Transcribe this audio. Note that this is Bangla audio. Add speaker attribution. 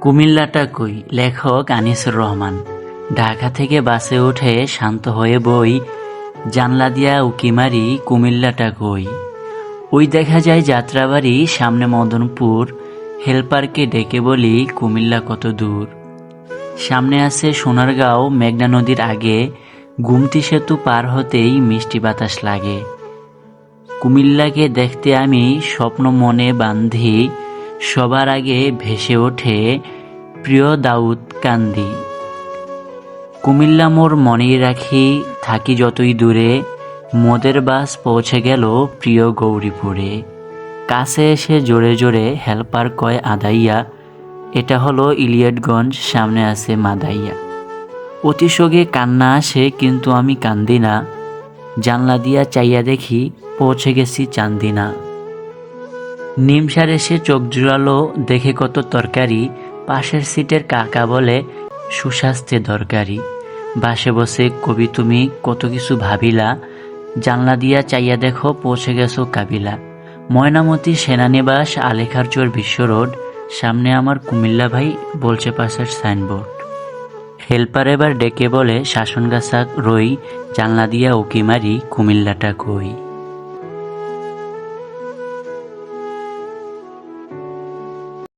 Speaker 1: কুমিল্লাটা কই? লেখক আনিসুর রহমান। ঢাকা থেকে বাসে উঠে শান্ত হয়ে বই, জানলা দিয়া উকি মারি কুমিল্লাটা কই? ওই দেখা যায় যাত্রাবাড়ি, সামনে মদনপুর, হেলপারকে ডেকে বলি কুমিল্লা কত দূর। সামনে আছে সোনারগাঁও, মেঘনা নদীর আগে, গুমতি সেতু পার হতেই মিষ্টি বাতাস লাগে। কুমিল্লাকে দেখতে আমি স্বপ্ন মনে বান্ধি সবার আগে ভেসে ওঠে প্রিয় দাউদ কান্দি। কুমিল্লা মোর মনেই রাখি, থাকি যতই দূরে, মোদের বাস পৌঁছে গেল প্রিয় গৌরীপুরে। কাছে এসে জোরে জোরে হেল্পার কয়, আদাইয়া, এটা হলো ইলিয়টগঞ্জ, সামনে আছে মাদাইয়া। অতিশোগে কান্না আসে, কিন্তু আমি কান্দি না। জানলা দিয়া চাইয়া দেখি, পৌঁছে গেছি চান্দিনা নিমসার এসে চোখ জুড়ালো, দেখে কত তরকারি। পাশের সিটের কাকা বলে, সুস্বাস্থ্যে দরকারি। বাসে বসে, কবি তুমি কত কিছু ভাবিলা। জানলা দিয়া চাইয়া দেখো, পৌঁছে গেছো কাবিলা। ময়নামতি সেনানিবাস আলেখার চোর বিশ্ব রোড। সামনে আমার কুমিল্লা ভাই বলছে পাশের সাইনবোর্ড। হেল্পার এবার ডেকে বলে শাসনগাছা রই, জানলা দিয়া উকি মারি, কুমিল্লাটা কই?